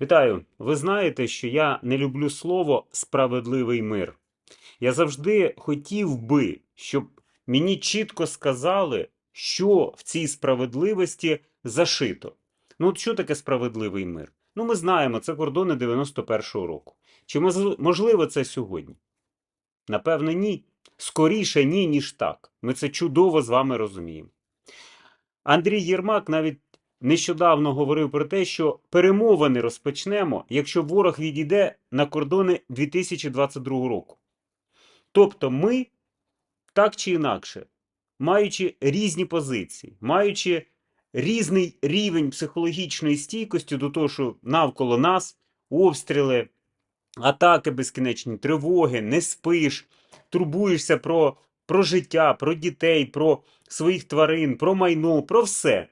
Вітаю! Ви знаєте, що я не люблю слово справедливий мир. Я завжди хотів би, щоб мені чітко сказали, що в цій справедливості зашито. Ну, от що таке справедливий мир? Ну, ми знаємо, це кордони 91-го року. Чи можливо це сьогодні? Напевне, ні. Скоріше ні, ніж так. Ми це чудово з вами розуміємо. Андрій Єрмак навіть нещодавно говорив про те, що перемовини розпочнемо, якщо ворог відійде на кордони 2022 року. Тобто ми, так чи інакше, маючи різні позиції, маючи різний рівень психологічної стійкості до того, що навколо нас обстріли, атаки безкінечні, тривоги, не спиш, турбуєшся про, про життя, про дітей, про своїх тварин, про майно, про все.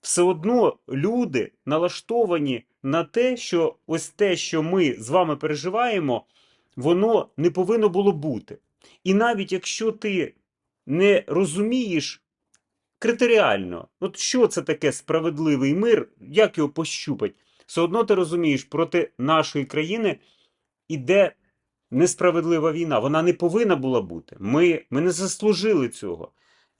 Все одно люди налаштовані на те, що ось те, що ми з вами переживаємо, воно не повинно було бути. І навіть якщо ти не розумієш критеріально, от що це таке справедливий мир, як його пощупать, все одно ти розумієш, проти нашої країни іде несправедлива війна. Вона не повинна була бути. Ми, ми не заслужили цього.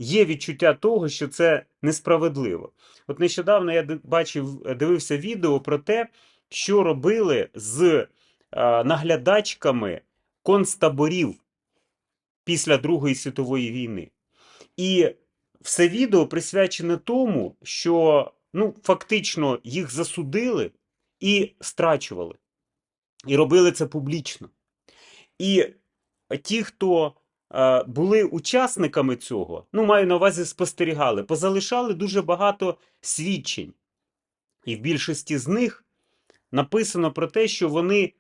Є відчуття того, що це несправедливо. От нещодавно я бачив, дивився відео про те, що робили з е, наглядачками концтаборів після Другої світової війни. І все відео присвячене тому, що ну, фактично їх засудили і страчували. І робили це публічно. І ті, хто е, були учасниками цього, ну, маю на увазі, спостерігали, позалишали дуже багато свідчень. І в більшості з них написано про те, що вони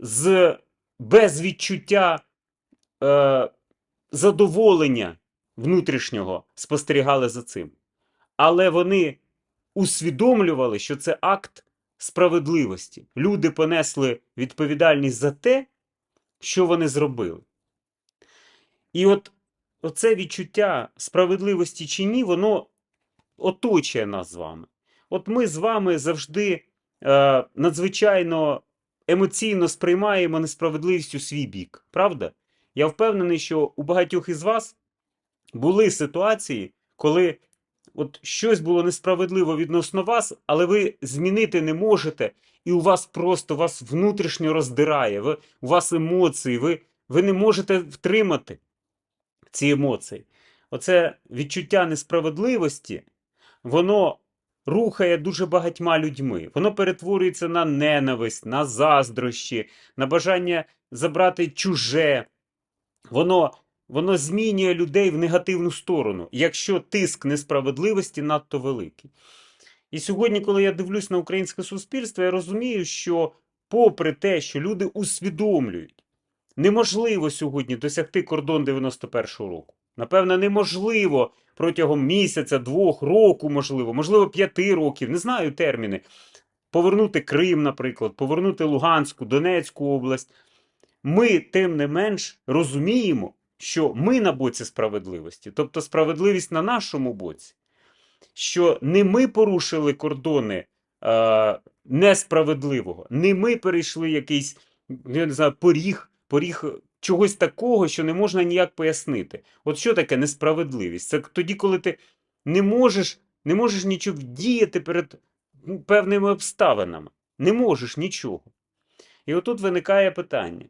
з без відчуття е, задоволення внутрішнього спостерігали за цим. Але вони усвідомлювали, що це акт справедливості. Люди понесли відповідальність за те, що вони зробили. І от оце відчуття справедливості чи ні, воно оточує нас з вами. От ми з вами завжди е, надзвичайно емоційно сприймаємо несправедливість у свій бік. Правда? Я впевнений, що у багатьох із вас були ситуації, коли от щось було несправедливо відносно вас, але ви змінити не можете, і у вас просто вас внутрішньо роздирає, ви, у вас емоції, ви, ви не можете втримати ці емоції. Оце відчуття несправедливості, воно рухає дуже багатьма людьми. Воно перетворюється на ненависть, на заздрощі, на бажання забрати чуже. Воно, воно змінює людей в негативну сторону, якщо тиск несправедливості надто великий. І сьогодні, коли я дивлюсь на українське суспільство, я розумію, що попри те, що люди усвідомлюють, неможливо сьогодні досягти кордон 91-го року. Напевно, неможливо протягом місяця, двох, року, можливо, можливо, п'яти років, не знаю терміни. Повернути Крим, наприклад, повернути Луганську, Донецьку область. Ми, тим не менш, розуміємо, що ми на боці справедливості, тобто справедливість на нашому боці, що не ми порушили кордони е, несправедливого, не ми перейшли якийсь я не знаю, поріг, поріг чогось такого, що не можна ніяк пояснити. От що таке несправедливість? Це тоді, коли ти не можеш, не можеш нічого вдіяти перед ну, певними обставинами. Не можеш нічого. І отут виникає питання: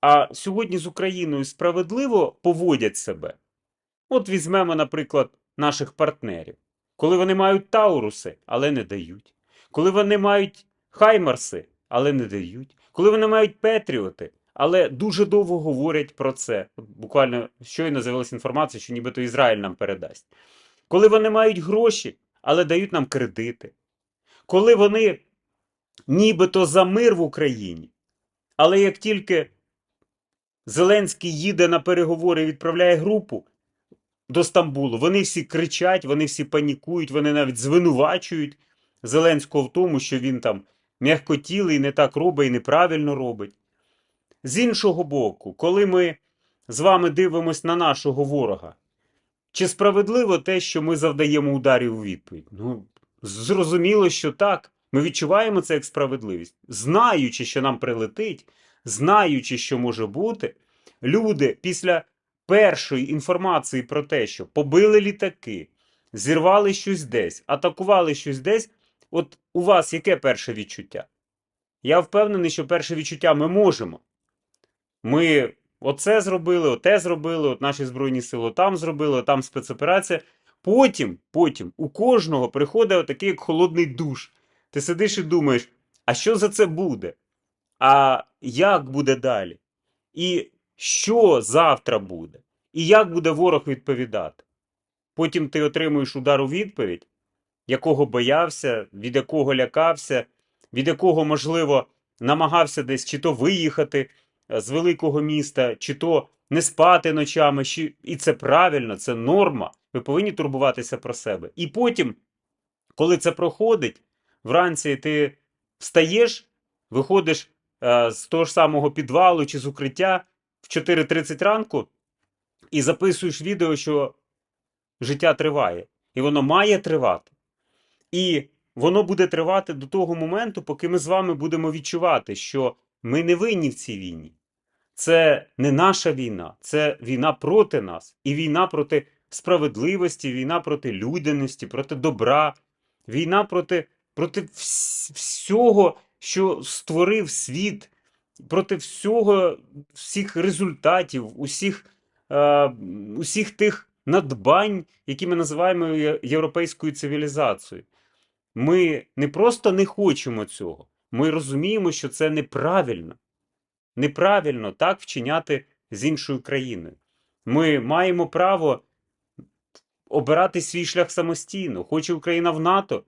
а сьогодні з Україною справедливо поводять себе? От візьмемо, наприклад, наших партнерів, коли вони мають Тауруси, але не дають, коли вони мають Хаймарси, але не дають, коли вони мають Петріоти, але дуже довго говорять про це. Буквально щойно з'явилася інформація, що нібито Ізраїль нам передасть. Коли вони мають гроші, але дають нам кредити. Коли вони нібито за мир в Україні, але як тільки Зеленський їде на переговори і відправляє групу до Стамбулу, вони всі кричать, вони всі панікують, вони навіть звинувачують Зеленського в тому, що він там м'якотілий, не так робить і неправильно робить. З іншого боку, коли ми з вами дивимося на нашого ворога, чи справедливо те, що ми завдаємо ударів у відповідь? Ну, зрозуміло, що так. Ми відчуваємо це як справедливість, знаючи, що нам прилетить, знаючи, що може бути, люди після першої інформації про те, що побили літаки, зірвали щось десь, атакували щось десь. От у вас яке перше відчуття? Я впевнений, що перше відчуття ми можемо. Ми оце зробили, оте зробили, от наші Збройні Сили там зробили, там спецоперація. Потім, потім у кожного приходить отакий як холодний душ. Ти сидиш і думаєш, а що за це буде? А як буде далі? І що завтра буде? І як буде ворог відповідати? Потім ти отримуєш удар у відповідь, якого боявся, від якого лякався, від якого, можливо, намагався десь чи то виїхати з великого міста, чи то не спати ночами. чи- І це правильно, це норма. Ви повинні турбуватися про себе. І потім, коли це проходить, вранці ти встаєш, виходиш е, з того ж самого підвалу чи з укриття в 4.30 ранку і записуєш відео, що життя триває. І воно має тривати. І воно буде тривати до того моменту, поки ми з вами будемо відчувати, що ми не винні в цій війні. Це не наша війна, це війна проти нас. І війна проти справедливості, війна проти людяності, проти добра, війна проти, проти вс- всього, що створив світ, проти всього, всіх результатів, усіх, е, усіх тих надбань, які ми називаємо європейською цивілізацією. Ми не просто не хочемо цього, ми розуміємо, що це неправильно. Неправильно так вчиняти з іншою країною. Ми маємо право обирати свій шлях самостійно. Хоче Україна в НАТО,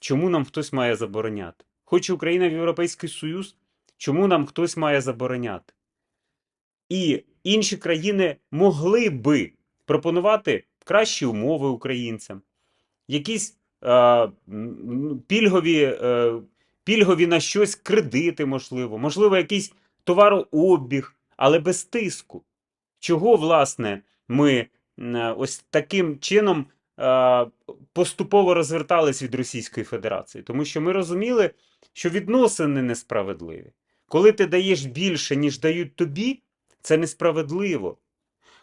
чому нам хтось має забороняти? Хоче Україна в Європейський Союз, чому нам хтось має забороняти? І інші країни могли би пропонувати кращі умови українцям, якісь е, пільгові, е, пільгові на щось кредити, можливо, можливо, якийсь товарообіг, але без тиску. Чого, власне, ми ось таким чином е, поступово розвертались від Російської Федерації? Тому що ми розуміли, що відносини несправедливі. Коли ти даєш більше, ніж дають тобі, це несправедливо.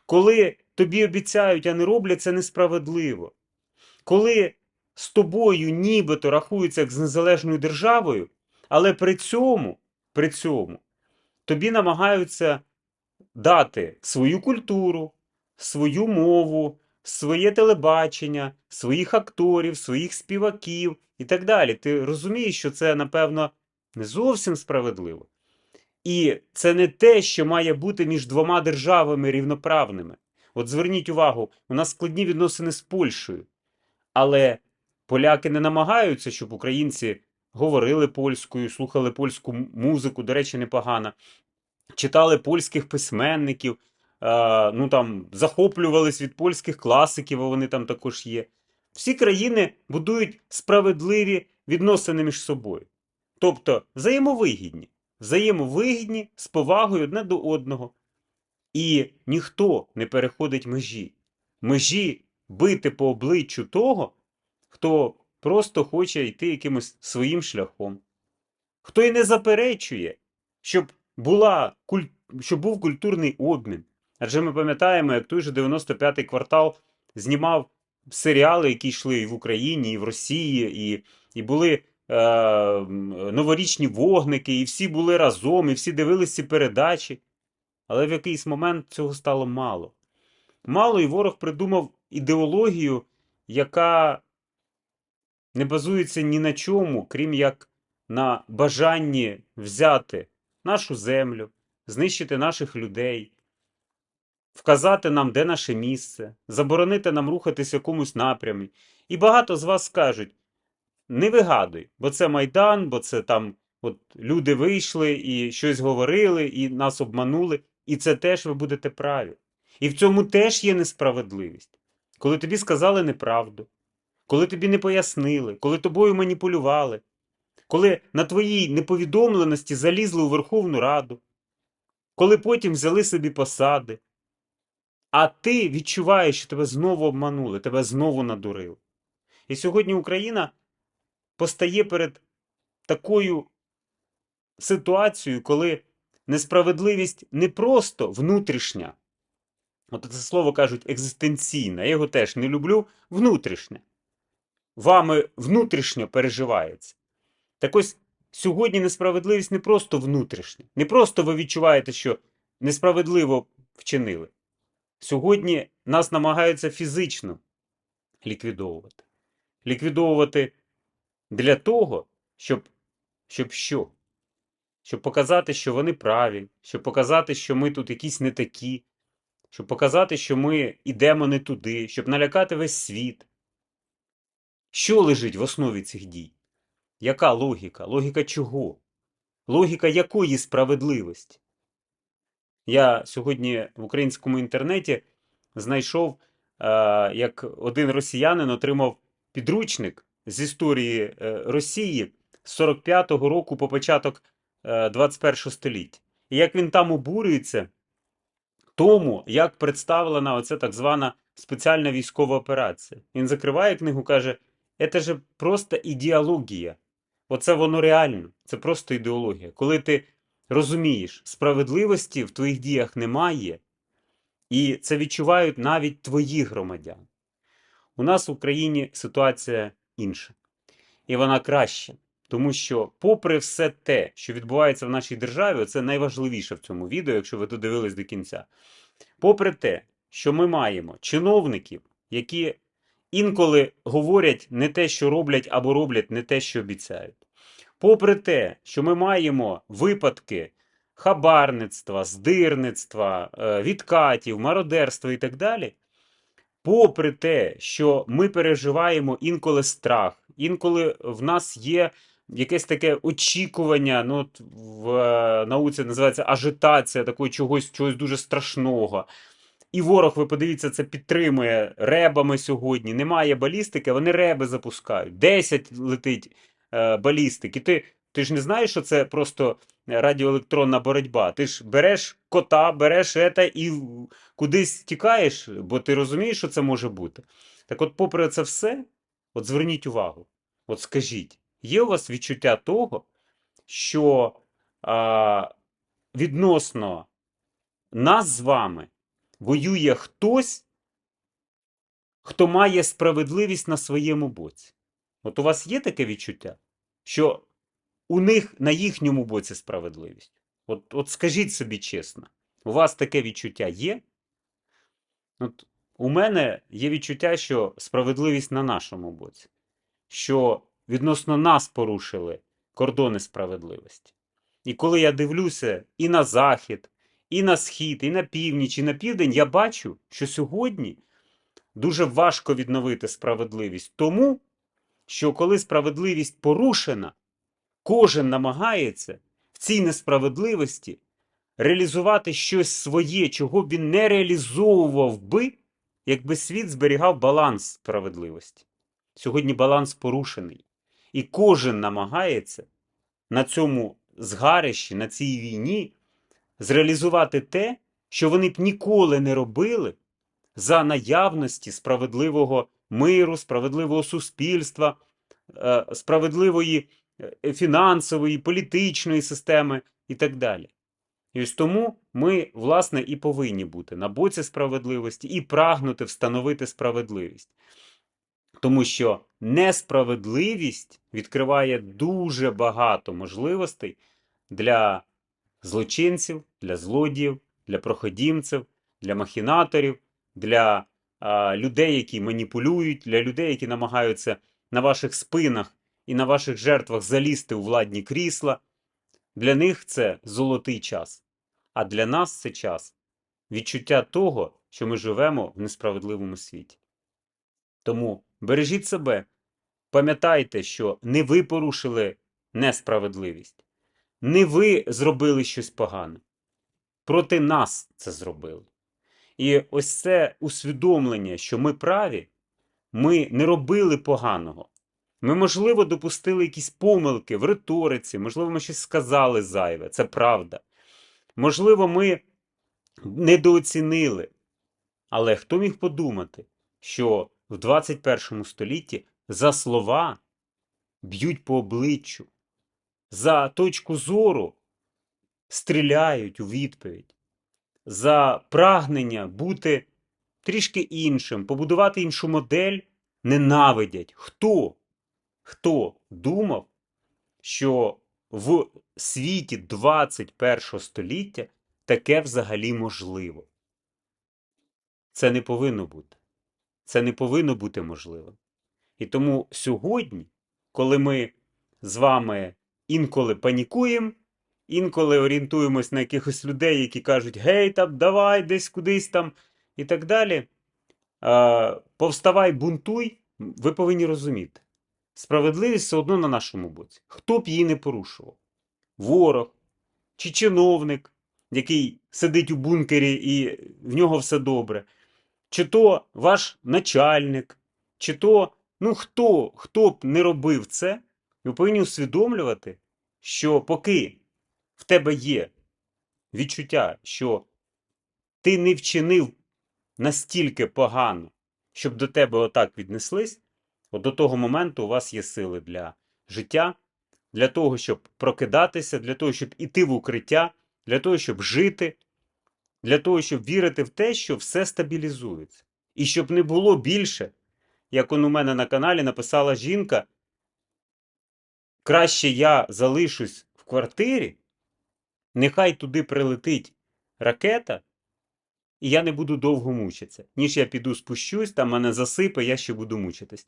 Коли тобі обіцяють, а не роблять, це несправедливо. Коли з тобою нібито рахуються як з незалежною державою, але при цьому, при цьому тобі намагаються дати свою культуру, свою мову, своє телебачення, своїх акторів, своїх співаків і так далі. Ти розумієш, що це, напевно, не зовсім справедливо. І це не те, що має бути між двома державами рівноправними. От зверніть увагу, у нас складні відносини з Польщею. Але поляки не намагаються, щоб українці говорили польською, слухали польську музику, до речі, непогано, читали польських письменників, е, ну там захоплювались від польських класиків, а вони там також є. Всі країни будують справедливі відносини між собою. Тобто взаємовигідні, взаємовигідні з повагою одне до одного. І ніхто не переходить межі. Межі бити по обличчю того, хто просто хоче йти якимось своїм шляхом. Хто й не заперечує, щоб, була, щоб був культурний обмін. Адже ми пам'ятаємо, як той же 95-й квартал знімав серіали, які йшли і в Україні, і в Росії, і, і були е, новорічні вогники, і всі були разом, і всі дивилися ці передачі. Але в якийсь момент цього стало мало. Мало, і ворог придумав ідеологію, яка не базується ні на чому, крім як на бажанні взяти нашу землю, знищити наших людей, вказати нам, де наше місце, заборонити нам рухатись в якомусь напрямі. І багато з вас скажуть: не вигадуй, бо це Майдан, бо це там от люди вийшли і щось говорили, і нас обманули. І це теж ви будете праві. І в цьому теж є несправедливість. Коли тобі сказали неправду, коли тобі не пояснили, коли тобою маніпулювали, коли на твоїй неповідомленості залізли у Верховну Раду, коли потім взяли собі посади, а ти відчуваєш, що тебе знову обманули, тебе знову надурили. І сьогодні Україна постає перед такою ситуацією, коли несправедливість не просто внутрішня, от це слово кажуть екзистенційна, я його теж не люблю, внутрішня. Вами внутрішньо переживається. Так ось сьогодні несправедливість не просто внутрішня, не просто ви відчуваєте, що несправедливо вчинили. Сьогодні нас намагаються фізично ліквідовувати. Ліквідовувати для того, щоб, щоб що? Щоб показати, що вони праві, щоб показати, що ми тут якісь не такі, щоб показати, що ми йдемо не туди, щоб налякати весь світ. Що лежить в основі цих дій? Яка логіка? Логіка чого? Логіка якої справедливості? Я сьогодні в українському інтернеті знайшов, е, як один росіянин отримав підручник з історії е, Росії з 45-го року по початок е, 21 століття. І як він там обурюється тому, як представлена оця так звана спеціальна військова операція. Він закриває книгу, каже: це ж просто ідеологія. Оце воно реально, це просто ідеологія. Коли ти розумієш, справедливості в твоїх діях немає, і це відчувають навіть твої громадяни. У нас в Україні ситуація інша. І вона краща. Тому що, попри все те, що відбувається в нашій державі, це найважливіше в цьому відео, якщо ви додивились до кінця. Попри те, що ми маємо чиновників, які інколи говорять не те, що роблять, або роблять не те, що обіцяють. Попри те, що ми маємо випадки хабарництва, здирництва, е, відкатів, мародерства і так далі, попри те, що ми переживаємо інколи страх, інколи в нас є якесь таке очікування, ну, в е, науці називається ажитація такого чогось, чогось дуже страшного. І ворог, ви подивіться, це підтримує ребами сьогодні. Немає балістики, вони реби запускають. 10 летить е, балістики. Ти, ти ж не знаєш, що це просто радіоелектронна боротьба. Ти ж береш кота, береш ета і кудись тікаєш, бо ти розумієш, що це може бути. Так от, попри це все, от зверніть увагу, от скажіть, є у вас відчуття того, що а, відносно нас з вами воює хтось, хто має справедливість на своєму боці. От у вас є таке відчуття, що у них на їхньому боці справедливість? От, от скажіть собі чесно, у вас таке відчуття є? От у мене є відчуття, що справедливість на нашому боці, що відносно нас порушили кордони справедливості. І коли я дивлюся і на захід, і на схід, і на північ, і на південь, я бачу, що сьогодні дуже важко відновити справедливість. Тому, що коли справедливість порушена, кожен намагається в цій несправедливості реалізувати щось своє, чого б він не реалізовував би, якби світ зберігав баланс справедливості. Сьогодні баланс порушений. І кожен намагається на цьому згарищі, на цій війні зреалізувати те, що вони б ніколи не робили за наявності справедливого миру, справедливого суспільства, е, справедливої е, фінансової, політичної системи і так далі. І ось тому ми, власне, і повинні бути на боці справедливості і прагнути встановити справедливість. Тому що несправедливість відкриває дуже багато можливостей для злочинців, для злодіїв, для проходімців, для махінаторів, для а, людей, які маніпулюють, для людей, які намагаються на ваших спинах і на ваших жертвах залізти у владні крісла. Для них це золотий час. А для нас це час відчуття того, що ми живемо в несправедливому світі. Тому бережіть себе, пам'ятайте, що не ви порушили несправедливість, не ви зробили щось погане. Проти нас це зробили. І ось це усвідомлення, що ми праві, ми не робили поганого. Ми, можливо, допустили якісь помилки в риториці, можливо, ми щось сказали зайве, це правда. Можливо, ми недооцінили. Але хто міг подумати, що в 21 столітті за слова б'ють по обличчю, за точку зору стріляють у відповідь, за прагнення бути трішки іншим, побудувати іншу модель, ненавидять. Хто? Хто думав, що в світі 21 століття таке взагалі можливо? Це не повинно бути. Це не повинно бути можливим. І тому сьогодні, коли ми з вами інколи панікуємо, інколи орієнтуємось на якихось людей, які кажуть, гей, там, давай десь кудись там і так далі. Е, повставай, бунтуй, ви повинні розуміти. Справедливість все одно на нашому боці. Хто б її не порушував? Ворог чи чиновник, який сидить у бункері і в нього все добре, чи то ваш начальник, чи то, ну хто, хто б не робив це, ви повинні усвідомлювати, що поки в тебе є відчуття, що ти не вчинив настільки погано, щоб до тебе отак віднеслись, от до того моменту у вас є сили для життя, для того, щоб прокидатися, для того, щоб іти в укриття, для того, щоб жити, для того, щоб вірити в те, що все стабілізується. І щоб не було більше, як он у мене на каналі написала жінка, краще я залишусь в квартирі, нехай туди прилетить ракета, і я не буду довго мучитися. Ніж я піду спущусь, там мене засипе, я ще буду мучитись.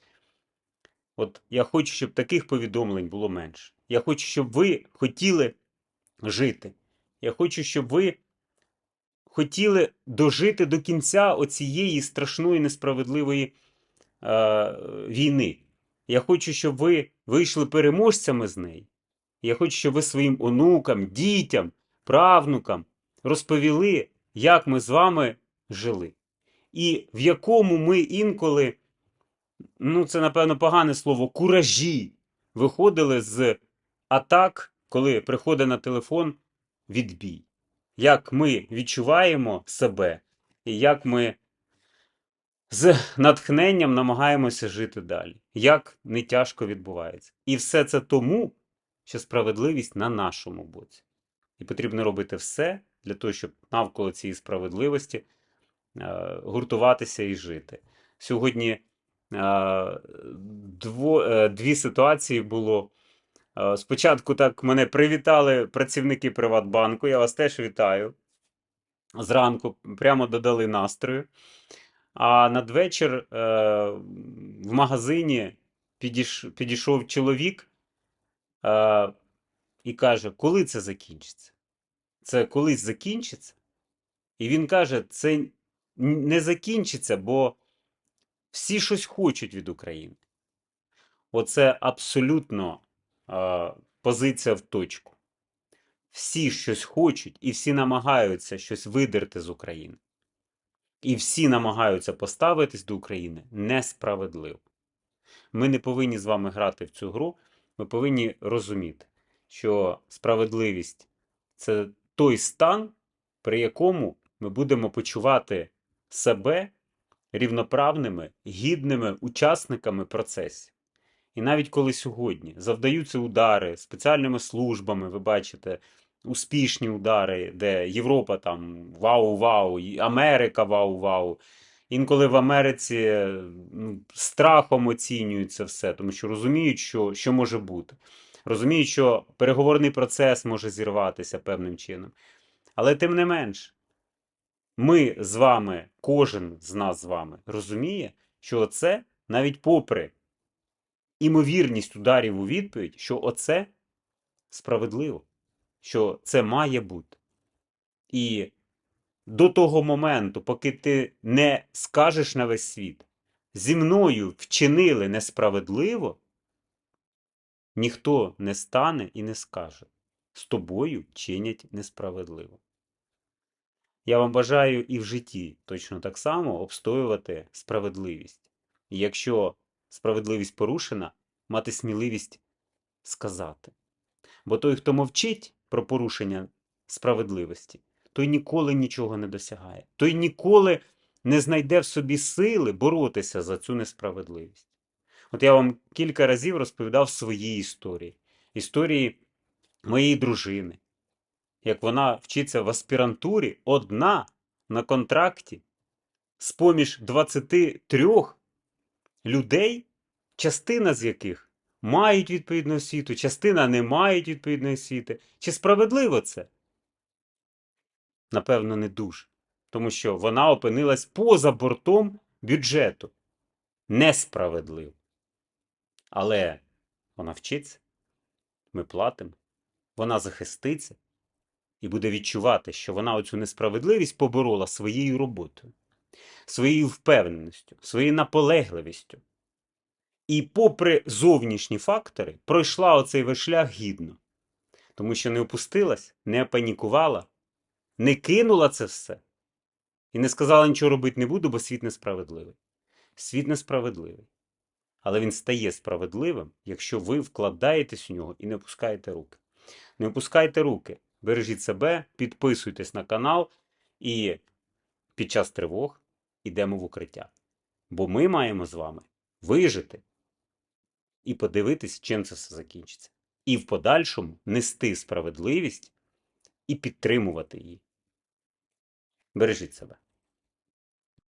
От я хочу, щоб таких повідомлень було менше. Я хочу, щоб ви хотіли жити. Я хочу, щоб ви хотіли дожити до кінця оцієї страшної несправедливої е, війни. Я хочу, щоб ви вийшли переможцями з неї. Я хочу, щоб ви своїм онукам, дітям, правнукам розповіли, як ми з вами жили. І в якому ми інколи, ну це напевно погане слово, куражі виходили з атак, коли приходить на телефон відбій. Як ми відчуваємо себе, і як ми з натхненням намагаємося жити далі. Як не тяжко відбувається. І все це тому, що справедливість на нашому боці. І потрібно робити все для того, щоб навколо цієї справедливості е, гуртуватися і жити. Сьогодні е, е, дві ситуації було. Спочатку так мене привітали працівники Приватбанку. Я вас теж вітаю. Зранку прямо додали настрою. А надвечір е, в магазині підійш, підійшов чоловік е, і каже, коли це закінчиться? Це колись закінчиться? І він каже, це не закінчиться, бо всі щось хочуть від України. Оце абсолютно е, позиція в точку. Всі щось хочуть і всі намагаються щось видерти з України. І всі намагаються поставитись до України несправедливо. Ми не повинні з вами грати в цю гру. Ми повинні розуміти, що справедливість це той стан, при якому ми будемо почувати себе рівноправними, гідними учасниками процесів. І навіть коли сьогодні завдаються удари спеціальними службами, ви бачите, успішні удари, де Європа там вау-вау, Америка вау-вау. Інколи в Америці ну, страхом оцінюється все, тому що розуміють, що, що може бути. Розуміють, що переговорний процес може зірватися певним чином. Але тим не менш, ми з вами, кожен з нас з вами розуміє, що це навіть попри імовірність ударів у відповідь, що оце справедливо, що це має бути. І до того моменту, поки ти не скажеш на весь світ, зі мною вчинили несправедливо, ніхто не стане і не скаже, з тобою чинять несправедливо. Я вам бажаю і в житті точно так само обстоювати справедливість. І якщо справедливість порушена, мати сміливість сказати. Бо той, хто мовчить про порушення справедливості, той ніколи нічого не досягає. Той ніколи не знайде в собі сили боротися за цю несправедливість. От я вам кілька разів розповідав свої історії. Історії моєї дружини, як вона вчиться в аспірантурі одна на контракті, з поміж 23 людей, частина з яких мають відповідну освіту, частина не мають відповідної освіти. Чи справедливо це? Напевно, не дуже. Тому що вона опинилась поза бортом бюджету. Несправедливо. Але вона вчиться, ми платимо, вона захиститься і буде відчувати, що вона оцю несправедливість поборола своєю роботою, своєю впевненістю, своєю наполегливістю. І, попри зовнішні фактори, пройшла оцей весь шлях гідно, тому що не опустилась, не панікувала, не кинула це все і не сказала нічого робити не буду, бо світ несправедливий. Світ несправедливий. Але він стає справедливим, якщо ви вкладаєтесь у нього і не опускаєте руки. Не опускайте руки, бережіть себе, підписуйтесь на канал і під час тривог йдемо в укриття. Бо ми маємо з вами вижити і подивитись, чим це все закінчиться. І в подальшому нести справедливість і підтримувати її. Бережіть себе.